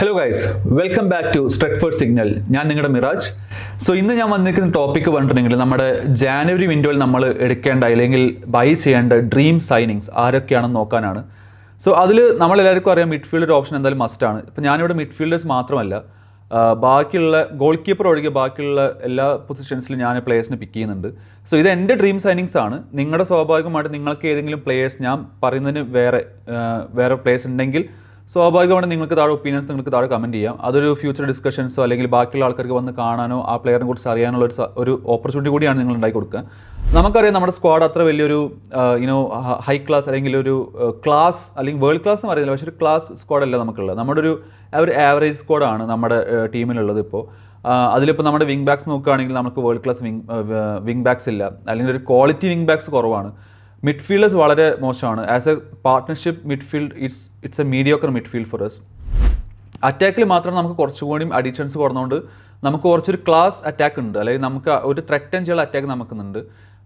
Hello guys welcome back to Stretford signal ഞാൻ നിങ്ങളുടെ Miraj. So ഇന്ന് ഞാൻ വന്നിരിക്കുന്ന ടോപ്പിക്ക് പറഞ്ഞിട്ടുണ്ടെങ്കിൽ നമ്മുടെ ജാനുവരി വിൻഡോയിൽ നമ്മൾ എടുക്കേണ്ട അല്ലെങ്കിൽ ബൈ ചെയ്യേണ്ട ഡ്രീം സൈനിങ്സ് ആരൊക്കെയാണെന്ന് നോക്കാനാണ്. സോ അതിൽ നമ്മളെല്ലാവർക്കും അറിയാം മിഡ്ഫീൽഡ് ഒരു ഓപ്ഷൻ എന്തായാലും മസ്റ്റാണ് ഇപ്പം ഞാനിവിടെ മിഡ്ഫീൽഡേഴ്സ് മാത്രമല്ല ബാക്കിയുള്ള ഗോൾ കീപ്പർ ഒഴികെ ബാക്കിയുള്ള എല്ലാ പൊസിഷൻസിലും ഞാൻ പ്ലേയേഴ്സിനെ പിക്ക് ചെയ്യുന്നുണ്ട്. സോ ഇത് എന്റെ ഡ്രീം സൈനിങ്സ് ആണ്. നിങ്ങളുടെ സ്വാഭാവികമായിട്ട് നിങ്ങൾക്ക് ഏതെങ്കിലും പ്ലേയേഴ്സ് ഞാൻ പറയുന്നതിന് വേറെ വേറെ പ്ലേയേഴ്സ് ഉണ്ടെങ്കിൽ സ്വാഭാവികമാണ് നിങ്ങൾക്ക് താഴെ ഒപ്പീനിയൻസ് നിങ്ങൾക്ക് താഴെ കമന്റ് ചെയ്യാം. അതൊരു ഫ്യൂച്ചർ ഡിസ്കഷൻസോ അല്ലെങ്കിൽ ബാക്കിയുള്ള ആൾക്കാർക്ക് വന്ന് കാണാനോ ആ പ്ലെയറിനെ കുറിച്ച് അറിയാനുള്ള ഒരു ഒരു ഓപ്പർച്യൂണിറ്റി കൂടിയാണ് നിങ്ങൾ ഉണ്ടാക്കി കൊടുക്കുക. നമുക്കറിയാം നമ്മുടെ സ്ക്വാഡ് അത്ര വലിയൊരു യുനോ ഹൈ ക്ലാസ് അല്ലെങ്കിൽ ഒരു ക്ലാസ് അല്ലെങ്കിൽ വേൾഡ് ക്ലാസ് എന്ന് പറയുന്നില്ല. പക്ഷേ ഒരു ക്ലാസ് സ്ക്വാഡ് അല്ല നമുക്കുള്ളത്. നമ്മുടെ ഒരു ഒരു ആവറേജ് സ്ക്വാഡാണ് നമ്മുടെ ടീമിലുള്ളത് ഇപ്പോൾ. അതിലിപ്പോൾ നമ്മുടെ വിങ് ബാക്സ് നോക്കുകയാണെങ്കിൽ നമുക്ക് world class wing wing backs ഇല്ല. അല്ലെങ്കിൽ ഒരു ക്വാളിറ്റി വിങ് ബാക്സ് കുറവാണ്. മിഡ്ഫീൽഡേഴ്സ് വളരെ മോശമാണ്. As a partnership midfield it's it's a mediocre midfield for us അറ്റാക്കിൽ മാത്രം നമുക്ക് കുറച്ചുകൂടിയും അഡീഷൻസ് കുറഞ്ഞുകൊണ്ട് നമുക്ക് കുറച്ചൊരു ക്ലാസ് അറ്റാക്ക് ഉണ്ട്. അല്ലെങ്കിൽ നമുക്ക് ഒരു ത്രെറ്റൻ ചെയ്യാനുള്ള അറ്റാക്ക് നമുക്കുന്നുണ്ട്.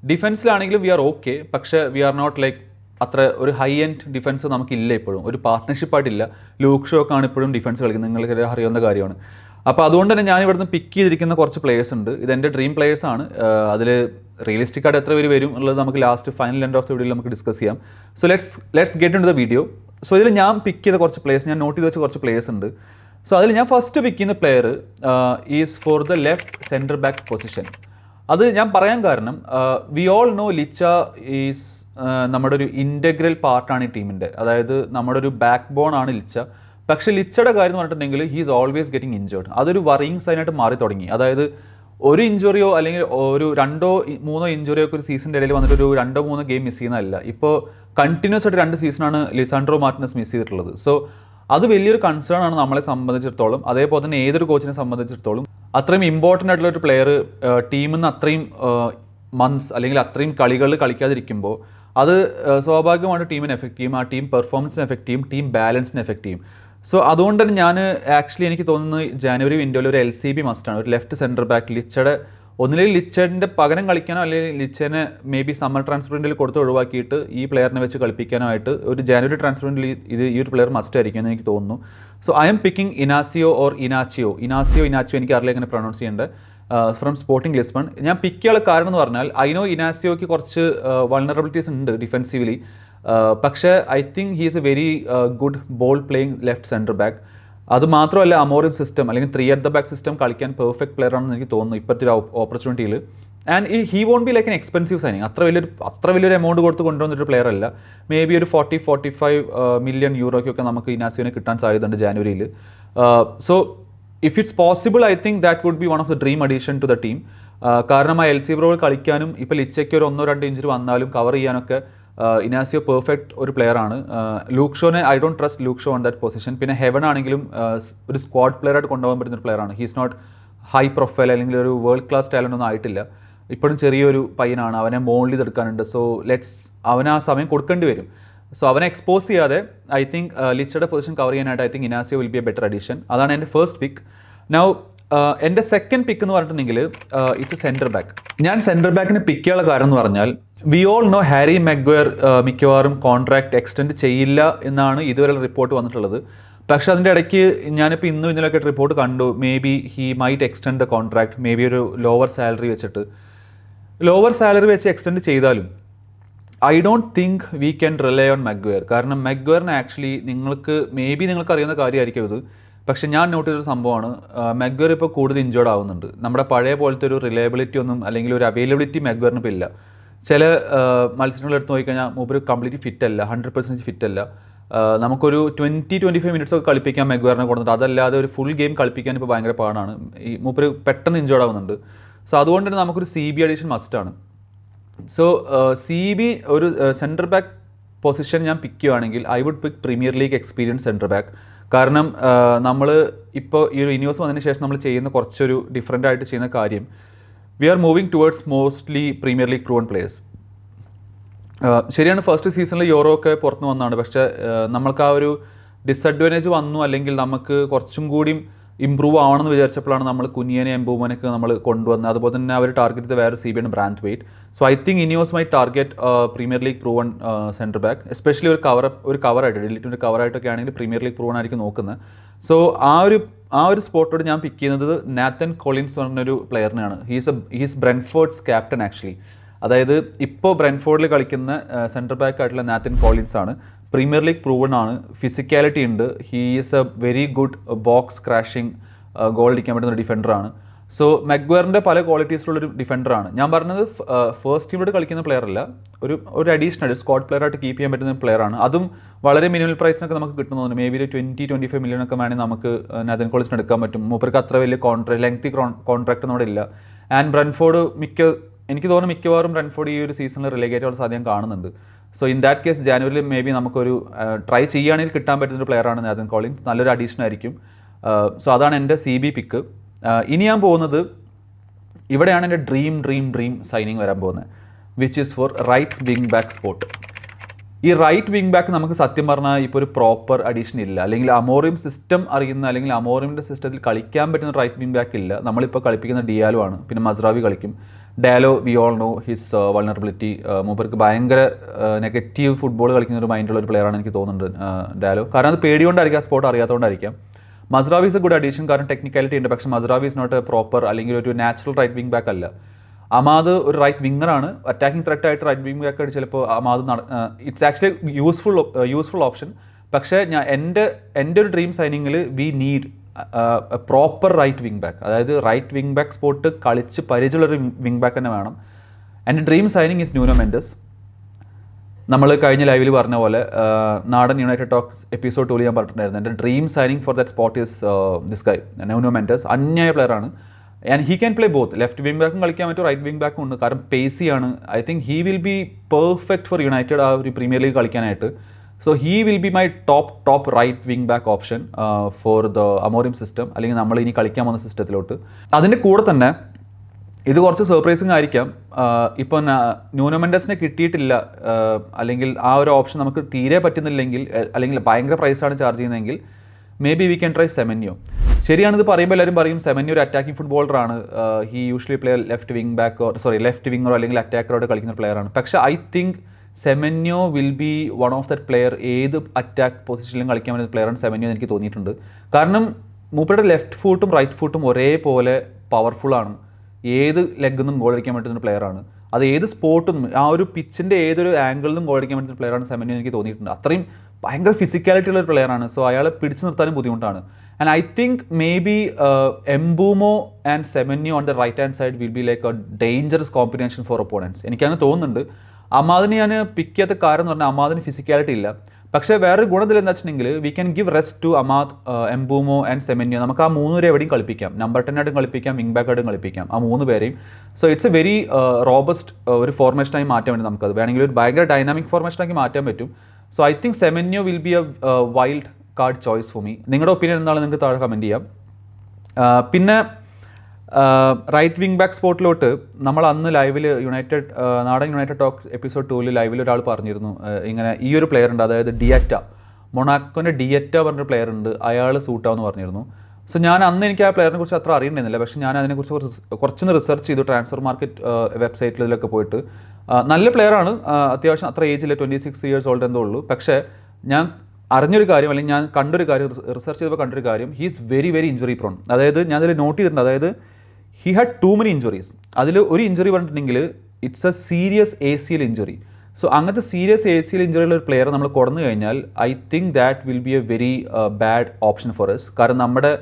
ഡിഫൻസിലാണെങ്കിലും വി ആർ ഓക്കെ പക്ഷേ വി ആർ നോട്ട് ലൈക്ക് അത്ര ഒരു ഹൈ എൻഡ് ഡിഫൻസ് നമുക്കില്ല ഇപ്പോഴും. ഒരു പാർട്ട്ണർഷിപ്പ് ആയിട്ടില്ല. ലൂക്ക് ഷോക്കാണ് ഇപ്പോഴും ഡിഫൻസ് കളിക്കുന്നത്. നിങ്ങൾക്ക് അറിയാവുന്ന കാര്യമാണ്. അപ്പോൾ അതുകൊണ്ട് തന്നെ ഞാൻ ഇവിടുന്ന് പിക്ക് ചെയ്തിരിക്കുന്ന കുറച്ച് പ്ലേയേഴ്സ് ഉണ്ട്. ഇത് എന്റെ ഡ്രീം പ്ലേയേഴ്സ് ആണ്. അതിൽ റിയലിസ്റ്റിക് ആയിട്ട് എത്ര പേര് വരും എന്നുള്ളത് നമുക്ക് last final end of the വീഡിയോയിൽ നമുക്ക് ഡിസ്കസ് ചെയ്യാം. So let's let's get in the video so ഇതിൽ ഞാൻ പിക്ക് ചെയ്ത കുറച്ച് പ്ലേയേഴ്സ് ഞാൻ നോട്ട് ചെയ്ത് വെച്ച കുറച്ച് പ്ലേയേഴ്സ് ഉണ്ട്. സോ അതിൽ ഞാൻ ഫസ്റ്റ് പിക്ക് ചെയ്യുന്ന player is for the left centre back position അത് ഞാൻ പറയാൻ കാരണം we all know Licha is നമ്മുടെ ഒരു ഇന്റഗ്രൽ പാർട്ടാണ് ഈ ടീമിന്റെ അതായത് നമ്മുടെ ഒരു ബാക്ക് ബോൺ ആണ് ലിച്ച പക്ഷെ ലിച്ചയുടെ കാര്യം പറഞ്ഞിട്ടുണ്ടെങ്കിൽ he is always getting injured അതൊരു വറിയിങ് സൈനായിട്ട് മാറി തുടങ്ങി. അതായത് ഒരു ഇഞ്ചുറിയോ അല്ലെങ്കിൽ ഒരു രണ്ടോ മൂന്നോ ഇഞ്ചുറിയോ ഒക്കെ ഒരു സീസണിന്റെ ഇടയിൽ വന്നിട്ട് ഒരു രണ്ടോ മൂന്നോ ഗെയിം മിസ് ചെയ്യുന്നതല്ല. ഇപ്പോൾ കണ്ടിന്യൂസ് ആയിട്ട് രണ്ട് സീസണാണ് ലിസാൻഡ്രോ മാർട്ടിനസ് മിസ് ചെയ്തിട്ടുള്ളത്. സോ അത് വലിയൊരു കൺസേൺ ആണ് നമ്മളെ സംബന്ധിച്ചിടത്തോളം. അതേപോലെ തന്നെ ഏതൊരു കോച്ചിനെ സംബന്ധിച്ചിടത്തോളം അത്രയും ഇമ്പോർട്ടന്റ് ആയിട്ടുള്ള ഒരു പ്ലെയർ ടീമിൽ നിന്ന് അത്രയും മന്ത്സ് അല്ലെങ്കിൽ അത്രയും കളികൾ കളിക്കാതിരിക്കുമ്പോൾ അത് സ്വാഭാവികമായിട്ട് ടീമിനെ എഫക്റ്റ് ചെയ്യും. ആ ടീം പെർഫോമൻസിനെ എഫക്റ്റ് ചെയ്യും. ടീം ബാലൻസിനെ എഫക്റ്റ് ചെയ്യും. സോ അതുകൊണ്ട് തന്നെ ഞാൻ ആക്ച്വലി എനിക്ക് തോന്നുന്നത് ജാനുവരി വിൻഡോയിൽ ഒരു എൽ സി ബി മസ്റ്റാണ് ഒരു ലെഫ്റ്റ് സെന്റർ ബാക്ക് ലിച്ചയുടെ ഒന്നില്ലെങ്കിൽ ലിച്ചഡിന്റെ പകരം കളിക്കാനോ അല്ലെങ്കിൽ ലിച്ചനെ മേ ബി സമ്മർ ട്രാൻസ്ഫറിന്റെ കൊടുത്ത് ഒഴിവാക്കിയിട്ട് ഈ പ്ലെയറിനെ വെച്ച് കളിപ്പിക്കാനോ ആയിട്ട് ഒരു ജാനുവരി ട്രാൻസ്ഫറിന്റെ ഇത് ഈ ഒരു പ്ലെയർ മസ്റ്റ് ആയിരിക്കും എന്ന് എനിക്ക് തോന്നുന്നു. So I'm picking Inacio or Inacio Inacio Inacio എനിക്ക് അറിയില്ല എങ്ങനെ പ്രൊണൗൺസ് ചെയ്യേണ്ടത്. ഫ്രം സ്പോർട്ടിംഗ് ലിസ്ബൺ ഞാൻ പിക്ക് ചെയ്യാനുള്ള കാരണം എന്ന് പറഞ്ഞാൽ ഐ നോ ഇനാസിയോയ്ക്ക് കുറച്ച് വൾണറബിലിറ്റീസ് ഉണ്ട് ഡിഫെൻസീവ്ലി പക്ഷേ I think he is a very good ball playing left centre back അത് മാത്രമല്ല അമോറിൻ സിസ്റ്റം അല്ലെങ്കിൽ three at the back system കളിക്കാൻ പെർഫെക്റ്റ് പ്ലെയർ ആണെന്ന് എനിക്ക് തോന്നുന്നു ഇപ്പോഴത്തെ ഒരു ഓപ്പർച്യൂണിറ്റിയിൽ ആൻഡ് ഈ he won't be like an expensive signing അത്ര വലിയൊരു അത്ര വലിയൊരു എമൗണ്ട് കൊടുത്ത് കൊണ്ടുവന്നൊരു പ്ലെയർ അല്ല. മേ ബി ഒരു ഫോർട്ടി ഫോർട്ടി ഫൈവ് മില്യൺ യൂറോയ്ക്കൊക്കെ നമുക്ക് ഇനാസിയോനെ കിട്ടാൻ സാധ്യതയുണ്ട് ജാനുവരിയിൽ so if it's possible I think that would be one of the dream addition to the team കാരണം ആ എൽ സി ബ്രോൾ കളിക്കാനും ഇപ്പോൾ ലിച്ചയ്ക്ക് ഒരു ഒന്നോ രണ്ടോ ഇഞ്ചുറി വന്നാലും കവർ ചെയ്യാനൊക്കെ ഇനാസിയോ പെർഫെക്റ്റ് ഒരു പ്ലെയർ ആണ്. Luke ഷോനെ I don't trust Luke Shaw on that position പിന്നെ ഹെവൻ ആണെങ്കിലും ഒരു സ്ക്വാഡ് പ്ലെയർ ആയിട്ട് കൊണ്ടുപോകാൻ പറ്റുന്ന ഒരു പ്ലെയർ ആണ്. ഹീസ് നോട്ട് ഹൈ പ്രൊഫൈൽ അല്ലെങ്കിൽ ഒരു വേൾഡ് ക്ലാസ് ടാലന്റ് ഒന്നും ആയിട്ടില്ല. ഇപ്പോഴും ചെറിയൊരു പയ്യനാണ്. അവനെ മോൾഡ് ചെയ്തെടുക്കാനുണ്ട്. സോ ലെറ്റ്സ് അവന് ആ സമയം കൊടുക്കേണ്ടി വരും. സോ അവനെ എക്സ്പോസ് ചെയ്യാതെ ഐ തിങ്ക് ലിച്ചയുടെ പൊസിഷൻ കവർ ചെയ്യാനായിട്ട് I think Inacio will be a better addition അതാണ് എന്റെ ഫസ്റ്റ് പിക്ക് നൗ എന്റെ സെക്കൻഡ് പിക്ക് എന്ന് പറഞ്ഞിട്ടുണ്ടെങ്കിൽ ഇറ്റ്സ് സെന്റർ ബാക്ക് ഞാൻ സെന്റർ ബാക്കിന് പിക്ക് ചെയ്യാനുള്ള കാരണം എന്ന് പറഞ്ഞാൽ we all know Harry Maguire മിക്കവാറും കോൺട്രാക്ട് എക്സ്റ്റെൻഡ് ചെയ്യില്ല എന്നാണ് ഇതുവരെ റിപ്പോർട്ട് വന്നിട്ടുള്ളത്. പക്ഷെ അതിന്റെ ഇടയ്ക്ക് ഞാനിപ്പോൾ ഇന്നും ഇന്നലെയൊക്കെ റിപ്പോർട്ട് കണ്ടു. May be he might extend the contract may be ഒരു ലോവർ സാലറി വെച്ചിട്ട്. ലോവർ സാലറി വെച്ച് എക്സ്റ്റെൻഡ് ചെയ്താലും I don't think we can rely on Maguire കാരണം മെഗ്വയറിന് ആക്ച്വലി നിങ്ങൾക്ക് മേ ബി നിങ്ങൾക്ക് അറിയുന്ന കാര്യമായിരിക്കും ഇത് പക്ഷെ ഞാൻ നോട്ട് ചെയ്തൊരു സംഭവമാണ്. മെഗ്വർ ഇപ്പോൾ കൂടുതൽ ഇഞ്ചേർഡ് ആവുന്നുണ്ട്. നമ്മുടെ പഴയ പോലത്തെ ഒരു റിലയബിലിറ്റി ഒന്നും അല്ലെങ്കിൽ ഒരു അവൈലബിലിറ്റി മെഗ്വറിന് ഇപ്പോൾ ഇല്ല. ചില മത്സരങ്ങൾ എടുത്ത് നോക്കിക്കഴിഞ്ഞാൽ മൂപ്പര് കംപ്ലീറ്റ് ഫിറ്റ് അല്ല ഹൺഡ്രഡ് പെർസെന്റ് ഫിറ്റ് അല്ല. നമുക്കൊരു ട്വന്റി ട്വന്റി ഫൈവ് മിനിറ്റ്സ് ഒക്കെ കളിപ്പിക്കാൻ മെഗ്വറിനെ കൊടുത്തിട്ട് അതല്ലാതെ ഒരു ഫുൾ ഗെയിം കളിപ്പിക്കാൻ ഇപ്പോൾ ഭയങ്കര പാടാണ്. ഈ മൂപ്പര് പെട്ടെന്ന് ഇഞ്ചേർഡ് ആവുന്നുണ്ട്. സോ അതുകൊണ്ട് തന്നെ നമുക്കൊരു സി ബി അഡീഷൻ മസ്റ്റാണ് സോ സി ബി ഒരു സെന്റർ ബാക്ക് പൊസിഷൻ ഞാൻ പിക്ക് ചെയ്യുകയാണെങ്കിൽ I would pick Premier League experience centre back കാരണം നമ്മൾ ഇപ്പോൾ ഈ ഒരു ഇനിവേഴ്സ് വന്നതിന് ശേഷം നമ്മൾ ചെയ്യുന്ന കുറച്ചൊരു ഡിഫറെന്റ് ആയിട്ട് ചെയ്യുന്ന കാര്യം we are moving towards mostly Premier League proven players ശരിയാണ് ഫസ്റ്റ് സീസണിൽ യൂറോ ഒക്കെ പുറത്തു വന്നതാണ്. പക്ഷേ നമ്മൾക്ക് ആ ഒരു ഡിസഡ്വാന്റേജ് വന്നു അല്ലെങ്കിൽ നമുക്ക് കുറച്ചും കൂടിയും ഇമ്പ്രൂവ് ആവണമെന്ന് വിചാരിച്ചപ്പോഴാണ് നമ്മൾ കുനിയനെ എംബൂമനൊക്കെ നമ്മൾ കൊണ്ടുവന്നത്. അതുപോലെ തന്നെ അവർ ടാർഗറ്റ് ചെയ്ത വേറെ സി ബി ആണ് Branthwaite so I think Ineos my target Premier League proven centre back especially ഒരു കവർ ഒരു കവറായിട്ട് ഡെലിറ്റിന്റെ കവറായിട്ടൊക്കെ ആണെങ്കിൽ പ്രീമിയർ ലീഗ് പ്രൂവൺ ആയിരിക്കും നോക്കുന്നത്. സോ ആ ഒരു ആ ഒരു സ്പോട്ടോട് ഞാൻ പിക്ക് ചെയ്യുന്നത് നാത്തൻ കോളിൻസ് പറഞ്ഞൊരു പ്ലെയറിനെയാണ് he's a he's Brentford's captain actually അതായത് ഇപ്പോൾ ബ്രെൻഫോർഡിൽ കളിക്കുന്ന സെന്റർ ബാക്ക് ആയിട്ടുള്ള നാത്തൻ കോളിൻസ് ആണ്. പ്രീമിയർ ലീഗ് പ്രൂവൺ ആണ്. ഫിസിക്കാലിറ്റി ഉണ്ട്. He is a very good box crashing goal അടിക്കാൻ പറ്റുന്ന ഡിഫൻഡറാണ് സോ മെഗ്വയറിന്റെ പല ക്വാളിറ്റീസിലുള്ളൊരു ഡിഫൻഡറാണ് ഞാൻ പറഞ്ഞത് ഫസ്റ്റ് ടീമിലോട്ട് കളിക്കുന്ന പ്ലെയർ അല്ല. ഒരു ഒരു അഡീഷണൽ സ്ക്വാഡ് പ്ലെയർ ആയിട്ട് കീപ്പ് ചെയ്യാൻ പറ്റുന്ന പ്ലെയർ ആണ്. അതും വളരെ മിനിമൽ പ്രൈസിനൊക്കെ നമുക്ക് കിട്ടുന്നുണ്ട് മേ ബി ഒരു ട്വന്റി ട്വന്റി ഫൈവ് മില്യൺ ഒക്കെ വേണമെങ്കിൽ നമുക്ക് നദൻ കോളേജിന് എടുക്കാൻ പറ്റും. മൂപ്പർക്ക് അത്ര വലിയ കോൺട്രാക്ട് ലെങ്തി കോൺട്രാക്ട് നമ്മുടെ ഇല്ല. ആൻഡ് ബ്രൻഫോർഡ് മിക്ക എനിക്ക് തോന്നുന്നു മിക്കവാറും റൺഫോർഡ് ഈ ഒരു സീസണിൽ റിലേഗേറ്റ് ആവാൻ സാധ്യത കാണുന്നുണ്ട്. സോ ഇൻ ദാറ്റ് കേസ് ജാനുവരിയിൽ മേ ബി നമുക്കൊരു ട്രൈ ചെയ്യുകയാണെങ്കിൽ കിട്ടാൻ പറ്റുന്ന ഒരു പ്ലെയറാണ് നാഥൻ കോളിൻസ് നല്ലൊരു അഡീഷൻ ആയിരിക്കും. സോ അതാണ് എന്റെ സി ബി പിക്ക് ഇനി ഞാൻ പോകുന്നത് ഇവിടെയാണ് എന്റെ ഡ്രീം ഡ്രീം ഡ്രീം സൈനിങ് വരാൻ പോകുന്നത് which is for right wing back spot ഈ റൈറ്റ് വിങ് ബാക്ക് നമുക്ക് സത്യം പറഞ്ഞാൽ ഇപ്പോൾ ഒരു പ്രോപ്പർ അഡീഷൻ ഇല്ല. അല്ലെങ്കിൽ അമോറിയം സിസ്റ്റം അറിയുന്ന അല്ലെങ്കിൽ അമോറിയമിന്റെ സിസ്റ്റത്തിൽ കളിക്കാൻ പറ്റുന്ന റൈറ്റ് വിങ് ബാക്ക് ഇല്ല. നമ്മളിപ്പോൾ കളിപ്പിക്കുന്ന ഡിയാലു ആണ്. പിന്നെ മസ്രാവി കളിക്കും. Dalot we all know his vulnerability മൂപ്പർക്ക് ഭയങ്കര നെഗറ്റീവ് ഫുട്ബോൾ കളിക്കുന്ന ഒരു മൈൻഡുള്ള ഒരു പ്ലെയറാണ് എനിക്ക് തോന്നുന്നുണ്ട് ഡാലോ കാരണം അത് പേടികൊണ്ടായിരിക്കും ആ spot അറിയാത്തതുകൊണ്ടായിരിക്കും Mazraoui is a good addition കാരണം ടെക്നിക്കാലിറ്റി ഉണ്ട്. പക്ഷേ Mazraoui is not a proper അല്ലെങ്കിൽ ഒരു നാച്ചുറൽ റൈറ്റ് വിങ് ബാക്ക് അല്ല. അമാദ് ഒരു റൈറ്റ് വിങ്ങറാണ് അറ്റാക്കിംഗ് ത്രെറ്റ് ആയിട്ട് റൈറ്റ് വിങ് ബാക്ക് ആയിട്ട് ചിലപ്പോൾ Amad it's actually useful useful option പക്ഷേ ഞാൻ എന്റെ എന്റെ ഒരു dream സൈനിങ്ങിൽ we need proper right wing back അതായത് റൈറ്റ് വിങ് ബാക്ക് സ്പോട്ട് കളിച്ച് പരിചയമുള്ളൊരു വിങ് ബാക്ക് തന്നെ വേണം. എന്റെ dream signing is Nuno Mendes നമ്മൾ കഴിഞ്ഞ ലൈവിൽ പറഞ്ഞ പോലെ നാടൻ യുണൈറ്റഡ് ടോക്സ് എപ്പിസോഡ് ടൂൽ ഞാൻ പറഞ്ഞിട്ടുണ്ടായിരുന്നു. എന്റെ dream signing for that spot is this guy Nuno Mendes അന്യായ പ്ലെയറാണ് and he can play both left wing ബാക്കും കളിക്കാൻ പറ്റും റൈറ്റ് വിങ് ബാക്കും ഉണ്ട്. കാരണം പേസിയാണ് I think he will be perfect for United ആ ഒരു പ്രീമിയർ ലീഗ് കളിക്കാനായിട്ട്. So he will be my top top right wing back option for the Amorim system അല്ലെങ്കിൽ നമ്മൾ ഇനി കളിക്കാൻ പോകുന്ന സിസ്റ്റത്തിലോട്ട് അതിന്റെ കൂടെ തന്നെ ഇത് കുറച്ച് സർപ്രൈസിങ് ആയിരിക്കാം. ഇപ്പോൾ ന്യൂനമെൻഡസിനെ കിട്ടിയിട്ടില്ല. അല്ലെങ്കിൽ ആ ഒരു ഓപ്ഷൻ നമുക്ക് തീരെ പറ്റുന്നില്ലെങ്കിൽ അല്ലെങ്കിൽ ഭയങ്കര പ്രൈസാണ് ചാർജ് ചെയ്യുന്നതെങ്കിൽ may be we can try Semenyo ശരിയാണിത് പറയുമ്പോൾ എല്ലാവരും പറയും സെമന്യോ ഒരു attacking ഫുട്ബോളറാണ് he usually play left wing ബാക്കോ sorry left വിങ്ങറോ അല്ലെങ്കിൽ അറ്റാക്കറോട് കളിക്കുന്ന പ്ലെയറാണ് പക്ഷേ I think Semenyo will be one of that player ഏത് അറ്റാക്ക് പൊസിഷനിലും കളിക്കാൻ പറ്റുന്ന പ്ലെയറാണ് സെമന്യോ എന്ന് എനിക്ക് തോന്നിയിട്ടുണ്ട്. കാരണം മൂപ്പരുടെ ലെഫ്റ്റ് ഫൂട്ടും റൈറ്റ് ഫൂട്ടും ഒരേപോലെ പവർഫുള്ളാണ് ഏത് ലെഗിൽ നിന്നും ഗോൾ അടിക്കാൻ പറ്റുന്ന പ്ലെയറാണ് അത് ഏത് സ്പോട്ടും ആ ഒരു പിച്ചിന്റെ ഏതൊരു ആംഗിളിൽ നിന്നും ഗോൾ അടിക്കാൻ പറ്റുന്ന പ്ലെയറാണ് സെമന്യോ എനിക്ക് തോന്നിയിട്ടുണ്ട്. അത്രയും ഭയങ്കര ഫിസിക്കാലിറ്റി ഉള്ള ഒരു പ്ലെയറാണ് സോ അയാളെ പിടിച്ചു നിർത്താനും ബുദ്ധിമുട്ടാണ്. And I think may be Mbeumo and Semenyo on the right hand side will be like a dangerous combination for opponents എനിക്കങ്ങനെ തോന്നുന്നുണ്ട്. അമാദിന് ഞാൻ പിക്ക് ചെയ്യാത്ത കാരണം എന്ന് പറഞ്ഞാൽ അമാദിന് ഫിസിക്കാലിറ്റി ഇല്ല. പക്ഷേ വേറൊരു ഗുണത്തിൽ എന്താ വെച്ചിട്ടുണ്ടെങ്കിൽ we can give rest to Amad Mbeumo and Semenyo നമുക്ക് ആ മൂന്ന് പേരെ എവിടെയും കളിപ്പിക്കാം. നമ്പർ ടെൻ ആയിട്ടും കളിപ്പിക്കാം വിങ് ബാക്ക് ആയിട്ടും കളിപ്പിക്കാം. ആ മൂന്ന് പേരെയും. So it's a very robust ഒരു ഫോർമേഷനായി മാറ്റാൻ വേണ്ടി നമുക്കത് വേണമെങ്കിൽ ഒരു ഭയങ്കര ഡൈനാമിക് ഫോർമേഷനാക്കി മാറ്റാൻ പറ്റും. So I think Semenyo will be a wild card choice for me നിങ്ങളുടെ ഒപ്പീനിയൻ എന്താണ്? നിങ്ങൾക്ക് താഴെ കമന്റ് ചെയ്യാം. പിന്നെ റൈറ്റ് വിങ് ബാക്ക് സ്പോട്ടിലോട്ട് നമ്മൾ അന്ന് ലൈവിൽ യുണൈറ്റഡ് നാടൻ യുണൈറ്റഡ് ടോക്ക് എപ്പിസോഡ് ടൂവിൽ ലൈവിൽ ഒരാൾ പറഞ്ഞിരുന്നു. ഇങ്ങനെ ഈ ഒരു പ്ലെയർ ഉണ്ട് അതായത് ഡിയറ്റ മൊണാക്കോന്റെ ഡിയറ്റ പറഞ്ഞൊരു പ്ലെയർ ഉണ്ട് അയാൾ സൂട്ടാവെന്ന് പറഞ്ഞിരുന്നു. സോ ഞാൻ അന്ന് എനിക്ക് ആ പ്ലെയറിനെ കുറിച്ച് അത്ര അറിയണ്ടായിരുന്നില്ല. പക്ഷേ ഞാൻ അതിനെക്കുറിച്ച് കുറച്ച് കുറച്ചൊന്ന് റിസർച്ച് ചെയ്തു ട്രാൻസ്ഫർ മാർക്കറ്റ് വെബ്സൈറ്റിലൊക്കെ പോയിട്ട്. നല്ല പ്ലെയറാണ് അത്യാവശ്യം അത്ര ഏജിൽ ട്വന്റി സിക്സ് ഇയേഴ്സ് ഓൾഡ് എന്തോ ഉള്ളൂ. പക്ഷേ ഞാൻ അറിഞ്ഞൊരു കാര്യം അല്ലെങ്കിൽ ഞാൻ കണ്ടൊരു കാര്യം റിസർച്ച് ചെയ്തപ്പോൾ കണ്ടൊരു കാര്യം he is very very injury prone അതായത് ഞാൻ അതിൽ നോട്ട് ചെയ്തിട്ടുണ്ട്. അതായത് he had too many injuries അതിൽ ഒരു ഇഞ്ചുറി പറഞ്ഞിട്ടുണ്ടെങ്കിൽ it's a serious A C L injury so അങ്ങനത്തെ സീരിയസ് എ സി എൽ ഇഞ്ചുറിയുള്ള ഒരു പ്ലെയർ നമ്മൾ കുറഞ്ഞു കഴിഞ്ഞാൽ I think that will be a very bad option for us കാരണം നമ്മുടെ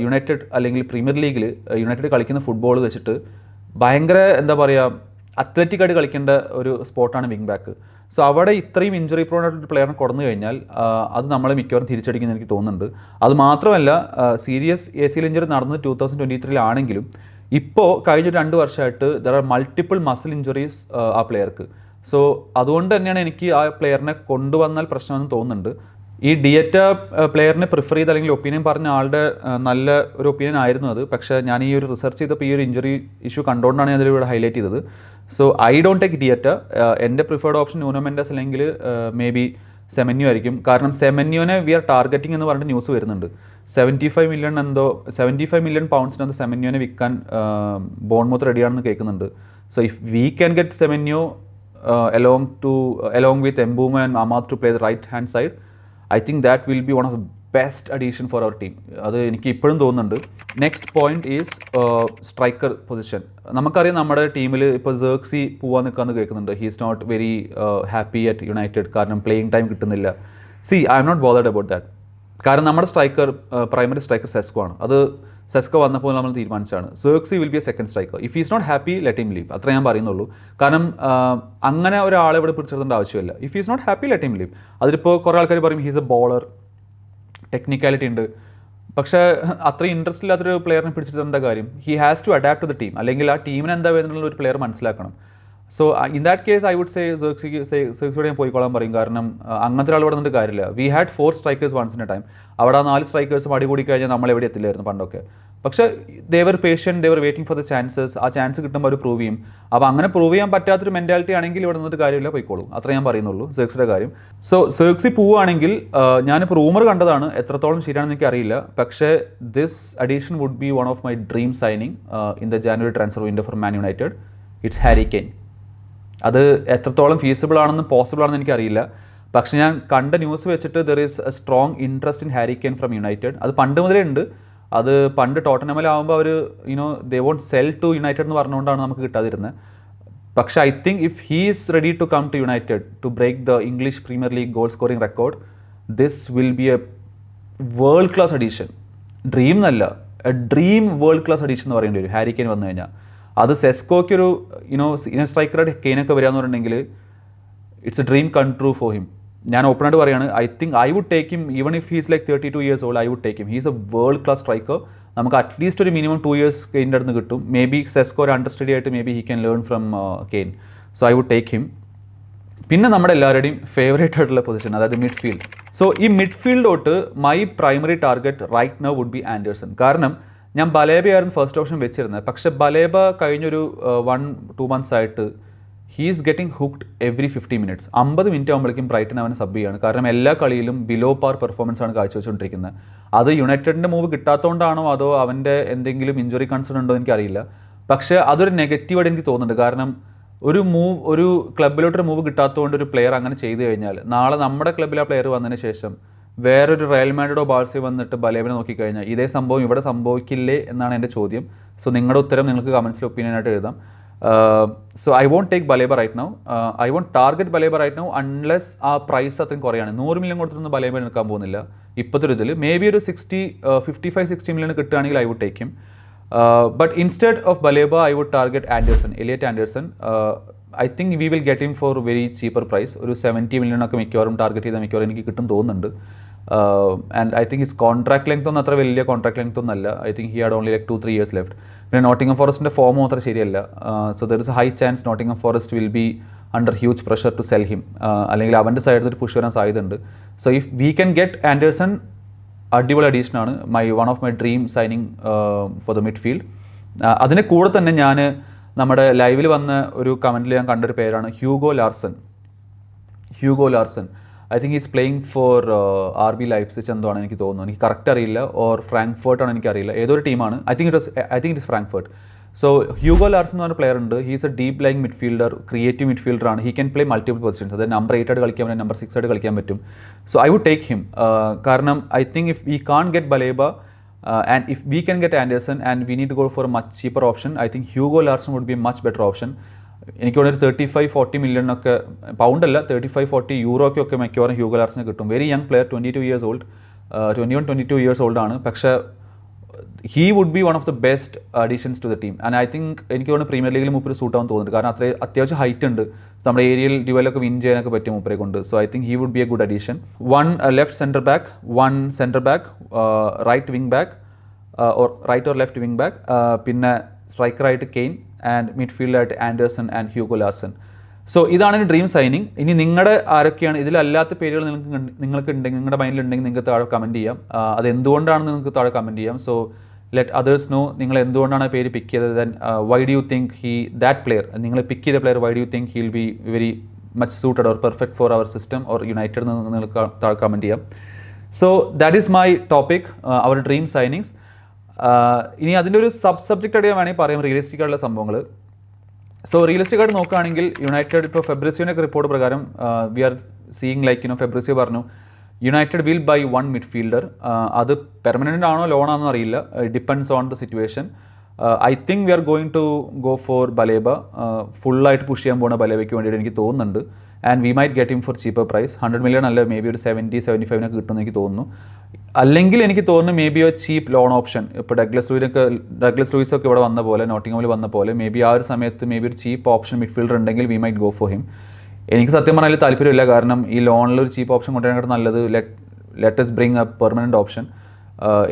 യുണൈറ്റഡ് അല്ലെങ്കിൽ പ്രീമിയർ ലീഗിൽ യുണൈറ്റഡ് കളിക്കുന്ന ഫുട്ബോൾ വെച്ചിട്ട് ഭയങ്കര എന്താ പറയുക അത്ലറ്റിക് ആയിട്ട് കളിക്കേണ്ട ഒരു സ്പോട്ടാണ് വിങ് ബാക്ക് സോ അവിടെ ഇത്രയും ഇഞ്ചുറി പ്രോൺ ആയിട്ട് പ്ലെയറിനെ കുറഞ്ഞു കഴിഞ്ഞാൽ അത് നമ്മളെ മിക്കവാറും തിരിച്ചടിക്കുന്ന എനിക്ക് തോന്നുന്നുണ്ട്. അത് മാത്രമല്ല സീരിയസ് എ സിയിൽ ഇഞ്ചുറി നടന്നത് ടൂ തൗസൻഡ് ട്വന്റി ത്രീയിലാണെങ്കിലും ഇപ്പോൾ കഴിഞ്ഞ രണ്ട് വർഷമായിട്ട് there are multiple muscle injuries ആ പ്ലെയർക്ക് സോ അതുകൊണ്ട് തന്നെയാണ് എനിക്ക് ആ പ്ലെയറിനെ കൊണ്ടുവന്നാൽ പ്രശ്നമെന്ന് തോന്നുന്നുണ്ട്. ഈ ഡിയറ്റ പ്ലെയറിനെ പ്രിഫർ ചെയ്ത് അല്ലെങ്കിൽ ഒപ്പീനിയൻ പറഞ്ഞ ആളുടെ നല്ല ഒരു ഒപ്പീനിയൻ ആയിരുന്നു അത്. പക്ഷേ ഞാൻ ഈ ഒരു റിസർച്ച് ചെയ്തപ്പോൾ ഈ ഒരു ഇഞ്ചുറി ഇഷ്യൂ കണ്ടുകൊണ്ടാണ് ഞാൻ ഇതിലൂടെ ഹൈലൈറ്റ് ചെയ്തത്. സോ ഐ ഡോണ്ട് ടേക്ക് ഡിയറ്റ എന്റെ പ്രിഫേർഡ് ഓപ്ഷൻ ന്യൂനോമെന്റസ് അല്ലെങ്കിൽ മേ ബി സെമന്യു ആയിരിക്കും. കാരണം സെമന്യുവിനെ വി ആർ ടാർഗറ്റിംഗ് എന്ന് പറഞ്ഞിട്ട് ന്യൂസ് വരുന്നുണ്ട്. സെവന്റി ഫൈവ് മില്യൺ എന്തോ സെവന്റി ഫൈവ് മില്യൺ പൗണ്ട്സിനെന്തോ സെമന്യുവിനെ വിൽക്കാൻ ബോൺമൂത്ത് റെഡിയാണെന്ന് കേൾക്കുന്നുണ്ട്. So if we can get Semenyo along to along with and Ahmad to play the right hand side, I think that will be one of the best addition for our team അത് എനിക്ക് ഇപ്പോഴും തോന്നുന്നുണ്ട്. Next point is striker position നമുക്കറിയാം നമ്മുടെ ടീമിൽ ഇപ്പോൾ Zirkzee പോവാൻ നിൽക്കാമെന്ന് കേൾക്കുന്നുണ്ട്. He is not very happy at United കാരണം പ്ലേയിങ് ടൈം കിട്ടുന്നില്ല. See I'm not bothered about that കാരണം നമ്മുടെ സ്ട്രൈക്കർ പ്രൈമറി സ്ട്രൈക്കർ സെസ്കോ ആണ്. അത് സെസ്കോ വന്നപ്പോൾ നമ്മൾ തീരുമാനിച്ചാണ് Zirkzee will be a second striker if is not happy let him leave അത്ര ഞാൻ പറയുന്നുള്ളൂ. കാരണം ആ, അങ്ങനെ ഒരാളെ ഇവിടെ പിടിച്ചെടുത്തേണ്ട ആവശ്യമില്ല. If is not happy let him leave അതിലിപ്പോൾ കുറേ ആൾക്കാർ പറയും ഹീസ് എ ബോളർ ടെക്നിക്കാലിറ്റി ഉണ്ട്. പക്ഷേ അത്രയും ഇൻട്രസ്റ്റ് ഇല്ലാത്തൊരു പ്ലെയറിനെ പിടിച്ചിട്ട് കാര്യം? He has to adapt to the team അല്ലെങ്കിൽ ആ ടീമിന് എന്താ വേണമെന്നുള്ള ഒരു പ്ലെയർ മനസ്സിലാക്കണം. So in that case I would say സെർക്സിയോട് ഞാൻ പോയിക്കോളാൻ പറയും. കാരണം അങ്ങനത്തെ ഒരാൾ ഇവിടെ നിന്നിട്ട് കാര്യമില്ല. We had four strikers once in a time അവിടെ നാല് സ്ട്രൈക്കേഴ്സും അടികൂടി കഴിഞ്ഞാൽ നമ്മൾ എവിടെ എത്തില്ലായിരുന്നു പണ്ടൊക്കെ. പക്ഷേ they were patient they were waiting for the chances ആ ചാൻസ് കിട്ടുമ്പോൾ അവർ പ്രൂവ് ചെയ്യും. അപ്പോൾ അങ്ങനെ പ്രൂവ് ചെയ്യാൻ പറ്റാത്തൊരു മെന്റാലിറ്റി ആണെങ്കിൽ ഇവിടെ നിന്നിട്ട് കാര്യമില്ല പോയിക്കോളൂ. അത്ര ഞാൻ പറയുന്നുള്ളൂ സെർക്സിയുടെ കാര്യം. സോ സെർക്സി പോവുകയാണെങ്കിൽ ഞാനിപ്പോൾ റൂമർ കണ്ടതാണ് എത്രത്തോളം ശരിയാണെന്ന് എനിക്ക് അറിയില്ല പക്ഷേ this addition would be one of my dream signing in the January transfer window for Man United it's Harry Kane അത് എത്രത്തോളം ഫീസിബിൾ ആണെന്ന് പോസിബിൾ ആണെന്ന് എനിക്കറിയില്ല. പക്ഷേ ഞാൻ കണ്ട ന്യൂസ് വെച്ചിട്ട് there is a strong interest in Harry Kane from United അത് പണ്ട് മുതലേ ഉണ്ട്. അത് പണ്ട് ടോട്ടനമലാവുമ്പോൾ അവർ you know they won't sell to United എന്ന് പറഞ്ഞുകൊണ്ടാണ് നമുക്ക് കിട്ടാതിരുന്നത് പക്ഷേ I think if he is ready to come to United to break the English Premier League goal scoring record this will be a world class addition dream എന്നല്ല a dream world class addition എന്ന് പറയേണ്ടി വരും. ഹാരിക്കൻ വന്നു കഴിഞ്ഞാൽ. അത് സെസ്കോയ്ക്ക് ഒരു you know senior സ്ട്രൈക്കറായിട്ട് കെയിനൊക്കെ വരിക എന്ന് പറഞ്ഞിട്ടുണ്ടെങ്കിൽ it's a dream come true for him ഞാൻ ഓപ്പൺ ആയിട്ട് പറയാണ് I think I would take him even if he's like thirty two years old I would take him he's a world class striker നമുക്ക് at least ഒരു minimum two years കെയിന്റെ അടുത്ത് കിട്ടും. May be Sesko ഒരു understudy ആയിട്ട് may be he can learn from Kane so I would take him പിന്നെ നമ്മുടെ എല്ലാവരുടെയും ഫേവറേറ്റ് ആയിട്ടുള്ള പൊസിഷൻ അതായത് മിഡ്ഫീൽഡ് സോ ഈ മിഡ്ഫീൽഡോട്ട് my primary target right now would be Anderson കാരണം ഞാൻ ബലേബയായിരുന്നു ഫസ്റ്റ് ഓപ്ഷൻ വെച്ചിരുന്നത്. പക്ഷേ ബലേബ കഴിഞ്ഞൊരു വൺ ടു മന്ത്സ് ആയിട്ട് he's getting hooked every fifty minutes അമ്പത് മിനിറ്റ് ആകുമ്പോഴേക്കും ബ്രൈറ്റൺ അവനെ സബ് ചെയ്യാണ്. കാരണം എല്ലാ കളിയിലും ബിലോ പാർ പെർഫോമൻസ് ആണ് കാഴ്ചവെച്ചുകൊണ്ടിരിക്കുന്നത് അത് യുണൈറ്റഡിന്റെ മൂവ് കിട്ടാത്തതുകൊണ്ടാണോ അതോ അവന്റെ എന്തെങ്കിലും ഇഞ്ചുറി കൺസേൺ ഉണ്ടോ എനിക്കറിയില്ല. പക്ഷേ അതൊരു നെഗറ്റീവായിട്ട് എനിക്ക് തോന്നുന്നുണ്ട്. കാരണം ഒരു മൂവ് ഒരു ക്ലബിലോട്ടൊരു മൂവ് കിട്ടാത്തതുകൊണ്ട് ഒരു പ്ലെയർ അങ്ങനെ ചെയ്തു കഴിഞ്ഞാൽ നാളെ നമ്മുടെ ക്ലബിൽ ആ പ്ലെയർ വന്നതിന് ശേഷം വേറൊരു റയൽ മാൻഡോ ബാഴ്സി വന്നിട്ട് ബലേബിനെ നോക്കിക്കഴിഞ്ഞാൽ ഇതേ സംഭവം ഇവിടെ സംഭവിക്കില്ലേ എന്നാണ് എന്റെ ചോദ്യം. സോ നിങ്ങളുടെ ഉത്തരം നിങ്ങൾക്ക് കമൻസിൽ ഒപ്പീനിയനായിട്ട് എഴുതാം. So I won't take Baleba right now I won't target Baleba right now unless ആ പ്രൈസ് അത്രയും കുറയാണ്. നൂറ് മില്യൺ കൊടുത്തൊന്നും ബലേബ എടുക്കാൻ പോകുന്നില്ല. ഇപ്പോഴത്തെ ഒരു ഇതിൽ മേ ബി ഒരു sixty fifty five sixty million കിട്ടുകയാണെങ്കിൽ I would take but instead of ബലേബ I would target Anderson Elliott Anderson I think we will get him for very cheaper price ഒരു സെവന്റി മില്യൺ ഒക്കെ മിക്കവാറും target ചെയ്താൽ മിക്കവാറും എനിക്ക് കിട്ടും തോന്നുന്നുണ്ട്. And I think his contract length ഒന്നും അത്ര വലിയ കോൺട്രാക്ട് ലെങ്ത് അല്ല. I think he had only like two three years left പിന്നെ നോട്ടിംഗം ഫോറസ്റ്റിന്റെ ഫോമും അത്ര ശരിയല്ല. So there is a high chance Nottingham Forest will be under huge pressure to sell him അല്ലെങ്കിൽ അവന്റെ സൈഡിൽ നിന്ന് പുഷ് വരാൻ സാധ്യതയുണ്ട്. So if we can get Anderson അടിപൊളി അഡീഷൻ ആണ്. My one of my dream signing for the midfield അതിന് കൂടെ തന്നെ ഞാൻ നമ്മുടെ ലൈവിൽ വന്ന ഒരു കമന്റിൽ ഞാൻ കണ്ടൊരു പേരാണ് Hugo Larsson Hugo Larsson I think is playing for R B Leipzig എന്തോ എനിക്ക് തോന്നുന്നു. എനിക്ക് കറക്റ്റ് അറിയില്ല. ഓർ ഫ്രാങ്ക്ഫേർട്ട് ആണ് എനിക്കറിയില്ല ഏതൊരു ടീമാണ് I think it I think it is Frankfurt so Hugo Lars എന്ന് പറഞ്ഞ പ്ലെയർ ഉണ്ട്. He's a deep lying midfielder creative midfielder ആണ്. He can play multiple positions അതായത് നമ്പർ എയ്റ്റ് ആയിട്ട് കളിക്കാൻ പറ്റും നമ്പർ സിക്സ് ആയിട്ട് കളിക്കാൻ പറ്റും. So I would take him കാരണം I think if we can get Baleba and if we can get Anderson and we need go for much cheaper option I think Hugo Larsson would be much better option എനിക്ക് തോന്നുന്നു ഒരു thirty five forty million ഒക്കെ pound അല്ല thirty five forty യൂറോയ്ക്ക് ഒക്കെ മിക്കവാറും Hugo ലാർസിന് കിട്ടും. Very young player twenty two years old twenty one twenty two years old ആണ്. പക്ഷേ he would be one of the best additions to the team and I think എനിക്ക് തോന്നുന്നു premier ലീഗിൽ മൂപ്പര് സൂട്ട് ആവാൻ തോന്നുന്നുണ്ട്. കാരണം അത്രയും അത്യാവശ്യം ഹൈറ്റ് ഉണ്ട്. നമ്മുടെ ഏരിയയിൽ ഡ്യുവലൊക്കെ വിൻ ചെയ്യാനൊക്കെ പറ്റും മൂപ്പരെ കൊണ്ട്. So I think he would be a good addition one left centre back one centre back right wing back or right or left wing back പിന്നെ സ്ട്രൈക്കറായിട്ട് Kane and മിഡ്ഫീൽഡായിട്ട് Anderson and Hugo Larsson so ഇതാണ് dream signing ഇനി നിങ്ങളുടെ ആരൊക്കെയാണ് ഇതിലല്ലാത്ത പേരുകൾ നിങ്ങൾക്ക് നിങ്ങൾക്ക് ഉണ്ടെങ്കിൽ നിങ്ങളുടെ മൈൻഡിലുണ്ടെങ്കിൽ നിങ്ങൾക്ക് താഴെ കമന്റ് ചെയ്യാം. അത് എന്തുകൊണ്ടാണെന്ന് നിങ്ങൾക്ക് താഴെ കമന്റ് ചെയ്യാം? സോ ലെറ്റ് അതേഴ്സ് നോ നിങ്ങൾ എന്തുകൊണ്ടാണ് പേര് പിക്ക് ചെയ്തത്? Then why do you think he that player നിങ്ങൾ പിക്ക് ചെയ്ത player why do you think he'll be very much suited or perfect for our system or United നിങ്ങൾക്ക് താഴെ comment ചെയ്യാം. So that is my topic our dream signings ഇനി അതിന്റെ ഒരു sub subject ആയിട്ട് വേണമെങ്കിൽ പറയാം റിയലിസ്റ്റിക് ആയിട്ടുള്ള സംഭവങ്ങൾ. സോ റിയലിസ്റ്റിക് ആയിട്ട് നോക്കുകയാണെങ്കിൽ യുണൈറ്റഡ് ഇപ്പോൾ ഫെബ്രസിയോന്റെ റിപ്പോർട്ട് പ്രകാരം we are seeing like you know Fabrizio പറഞ്ഞു United will buy one midfielder അത് പെർമനന്റ് ആണോ ലോൺ ആണോ അറിയില്ല. Depends on the situation I think we are going to go for Baleba ഫുള്ളായിട്ട് പുഷ് ചെയ്യാൻ പോകുന്ന ബലേബയ്ക്ക് വേണ്ടിയിട്ട് എനിക്ക് തോന്നുന്നുണ്ട്. And we might get him for cheaper price hundred million അല്ല മേ ബി ഒരു സെവന്റി സെവന്റി ഫൈവിനൊക്കെ കിട്ടുമെന്ന് എനിക്ക് തോന്നുന്നു. അല്ലെങ്കിൽ എനിക്ക് തോന്നുന്നു മേ ബി ഒരു ചീപ്പ് ലോൺ ഓപ്ഷൻ ഇപ്പോൾ ഡഗ്ലസ് ലൂയിനൊക്കെ ഡഗ്ലസ് ലൂയിസ് ഒക്കെ ഇവിടെ വന്ന പോലെ നോട്ടിംഗമിൽ വന്ന പോലെ മേ ബി ആ ഒരു സമയത്ത് മേ ബി ഒരു ചീപ്പ് ഓപ്ഷൻ മിഡ്ഫീൽഡർ ഉണ്ടെങ്കിൽ we might go for him എനിക്ക് സത്യം പറഞ്ഞാൽ താല്പര്യമില്ല. കാരണം ഈ ലോണിൽ ഒരു ചീപ്പ് ഓപ്ഷൻ കൊണ്ടുവരാനായിട്ട് നല്ലത് let let's bring a permanent option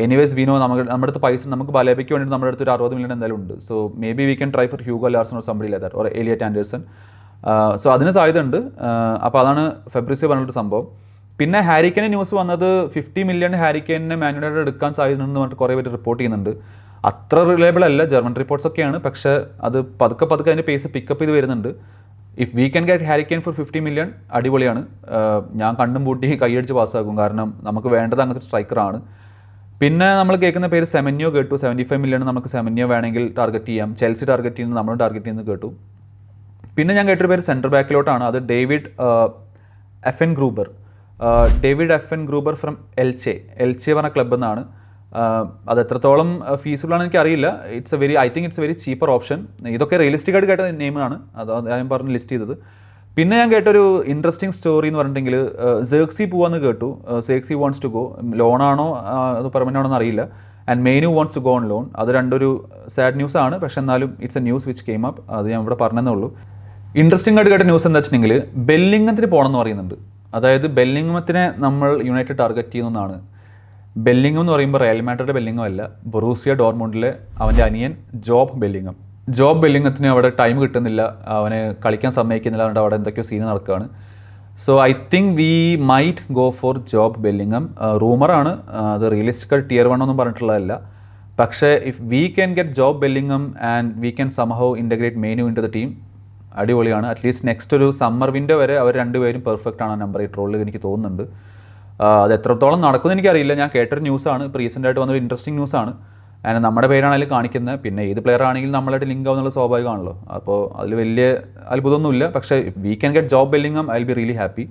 anyways we know നമുക്ക് നമ്മുടെ അടുത്ത് പൈസ നമുക്ക് ബലേബയ്ക്ക് വേണ്ടി നമ്മുടെ അടുത്ത് ഒരു അറുപത് മില്യൺ എന്തായാലും ഉണ്ട്. So maybe we can try for Hugo Larsson or somebody leather or Elliott Anderson so അതിന് സാധ്യത ഉണ്ട് അപ്പോൾ അതാണ് ഫെബ്രിസി പറഞ്ഞിട്ട് സംഭവം. പിന്നെ ഹാരിക്കനെ ന്യൂസ് വന്നത് ഫിഫ്റ്റി മില്യൺ ഹാരിക്കനെ മാനുവലായിട്ട് എടുക്കാൻ സാധ്യതയുണ്ടെന്ന് പറഞ്ഞിട്ട് കുറേ പേര് റിപ്പോർട്ട് ചെയ്യുന്നുണ്ട്. അത്ര റിലയബിൾ അല്ല ജർമ്മൻ റിപ്പോർട്ട്സ് ഒക്കെയാണ്. പക്ഷേ അത് പതുക്കെ പതുക്കെ അതിന്റെ പേസ് പിക്കപ്പ് ചെയ്ത് വരുന്നുണ്ട്. If we can get Harry Kane for fifty million അടിപൊളിയാണ്. ഞാൻ കണ്ണും പൂട്ടി കൈയടിച്ച് പാസ്സാക്കും കാരണം നമുക്ക് വേണ്ടത് അങ്ങനത്തെ സ്ട്രൈക്കറാണ് പിന്നെ നമ്മൾ കേൾക്കുന്ന പേര് സെമന്യോ കേട്ടു. സെവന്റി ഫൈവ് മില്യൺ നമുക്ക് സെമന്യോ വേണമെങ്കിൽ ടാർഗറ്റ് ചെയ്യാം. ചെൽസി ടാർഗറ്റ് ചെയ്യുന്നത് നമ്മളും ടാർഗറ്റ് ചെയ്യുന്നത് കേട്ടു. പിന്നെ ഞാൻ കേട്ടൊരു പേര് സെന്റർ ബാക്കിലോട്ടാണ് അത് David Affengruber David Affengruber from Elche. Elche പറഞ്ഞ ക്ലബ് എന്നാണ്. അത് എത്രത്തോളം ഫീസിബിൾ ആണെന്ന് എനിക്ക് അറിയില്ല it's a very I think it's a very cheaper option ഇതൊക്കെ റിയലിസ്റ്റിക് ആയിട്ട് കേട്ട നെയിമാണ് അത് ഞാൻ പറഞ്ഞ് ലിസ്റ്റ് ചെയ്തത്. പിന്നെ ഞാൻ കേട്ടൊരു ഇൻട്രസ്റ്റിംഗ് സ്റ്റോറി എന്ന് പറഞ്ഞിട്ടുണ്ടെങ്കിൽ സേക്സി പോവാന്ന് കേട്ടു. സേക്സി വോൺസ് ടു ഗോ ലോണാണോ അത് പെർമനന്റ് ആണോ അറിയില്ല. And Mainoo wants to go on loan അത് രണ്ടൊരു സാഡ് ന്യൂസ് ആണ്. പക്ഷെ എന്നാലും it's a news which came up അത് ഞാൻ ഇവിടെ പറഞ്ഞതേ ഉള്ളൂ. ഇൻട്രസ്റ്റിംഗ് ആയിട്ട് കേട്ട ന്യൂസ് എന്താ വെച്ചിട്ടുണ്ടെങ്കിൽ ബെല്ലിംഗത്തിന് പോകണം എന്ന് പറയുന്നുണ്ട്. അതായത് ബെല്ലിംഗത്തിനെ നമ്മൾ യുണൈറ്റഡ് ടാർഗറ്റ് ചെയ്യുന്നതാണ്. ബെല്ലിംഗം എന്ന് പറയുമ്പോൾ റയൽ മാഡ്രിഡ് ബെല്ലിംഗം അല്ല ബൊറൂസിയ ഡോർമോണ്ടിലെ അവന്റെ അനിയൻ ജോബ് ബെല്ലിംഗം. ജോബ് ബെല്ലിംഗത്തിന് അവിടെ ടൈം കിട്ടുന്നില്ല അവന് കളിക്കാൻ സമ്മതിക്കുന്നില്ല അതുകൊണ്ട് അവിടെ എന്തൊക്കെയോ സീന് നടക്കുകയാണ്. So I think we might go for Jobe Bellingham. റൂമറാണ് അത് റിയലിസ്റ്റിക്കൽ ടിയർ വൺ ഒന്നും പറഞ്ഞിട്ടുള്ളതല്ല. പക്ഷേ if we can get Jobe Bellingham and we can somehow integrate Mainoo into the team അടിപൊളിയാണ്. അറ്റ്ലീസ്റ്റ് നെക്സ്റ്റ് ഒരു സമ്മർ വിൻഡോ വരെ അവർ രണ്ടുപേരും perfect ആണ് നമ്പർ ഈ ട്രോളിൽ എനിക്ക് തോന്നുന്നുണ്ട്. അത് എത്രത്തോളം നടക്കുമെന്ന് എനിക്കറിയില്ല. ഞാൻ കേട്ടൊരു ന്യൂസാണ് ഇപ്പോൾ റീസെന്റ് ആയിട്ട് വന്നൊരു ഇൻട്രസ്റ്റിംഗ് ന്യൂസാണ് ആൻഡ് നമ്മുടെ പേരാണെങ്കിലും കാണിക്കുന്നത്. പിന്നെ ഏത് പ്ലെയർ ആണെങ്കിലും നമ്മളായിട്ട് ലിങ്ക് ആവുന്നുള്ള സ്വാഭാവികമാണല്ലോ. അപ്പോൾ അതിൽ വലിയ അത്ഭുതമൊന്നുമില്ല. പക്ഷേ we can get Jobe Bellingham I be really happy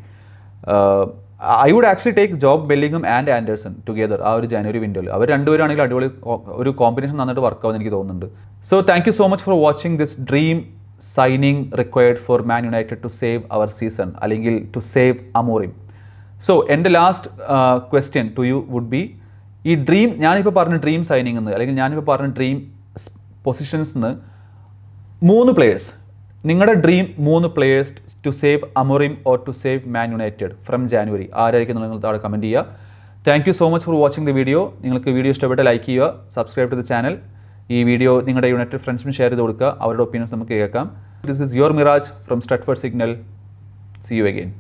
I would actually take Jobe Bellingham and Anderson together ആ ഒരു ജനുവരി വിൻഡോയിൽ അവർ രണ്ടുപേരാണെങ്കിലും അടിപൊളി ഒരു കോമ്പിനേഷൻ നന്നായിട്ട് വർക്ക് ആവുമെന്ന് എനിക്ക് തോന്നുന്നുണ്ട്. So thank you so much for watching this dream signing required for Man United to save our season അല്ലെങ്കിൽ ടു സേവ് അമോറിം സോ എന്റെ last question to you would be ഈ ഡ്രീം ഞാനിപ്പോൾ പറഞ്ഞ dream signing എന്ന് അല്ലെങ്കിൽ ഞാനിപ്പോൾ പറഞ്ഞ dream positions എന്ന് മൂന്ന് പ്ലേയേഴ്സ് നിങ്ങളുടെ ഡ്രീം മൂന്ന് players to save Amorim or to save Man United from January ആരായിരിക്കും നിങ്ങൾ താഴെ കമന്റ് ചെയ്യുക. Thank you so much for watching the video നിങ്ങൾക്ക് വീഡിയോ ഇഷ്ടപ്പെട്ട ലൈക്ക് ചെയ്യുക സബ്സ്ക്രൈബ് ടു ദ ചാനൽ ഈ വീഡിയോ നിങ്ങളുടെ യുണൈറ്റഡ് ഫ്രണ്ട്സിന് ഷെയർ ചെയ്ത് കൊടുക്കുക. അവരുടെ ഒപ്പീനിയൻസ് നമുക്ക് കേൾക്കാം. This is your Miraj from Stretford signal see you again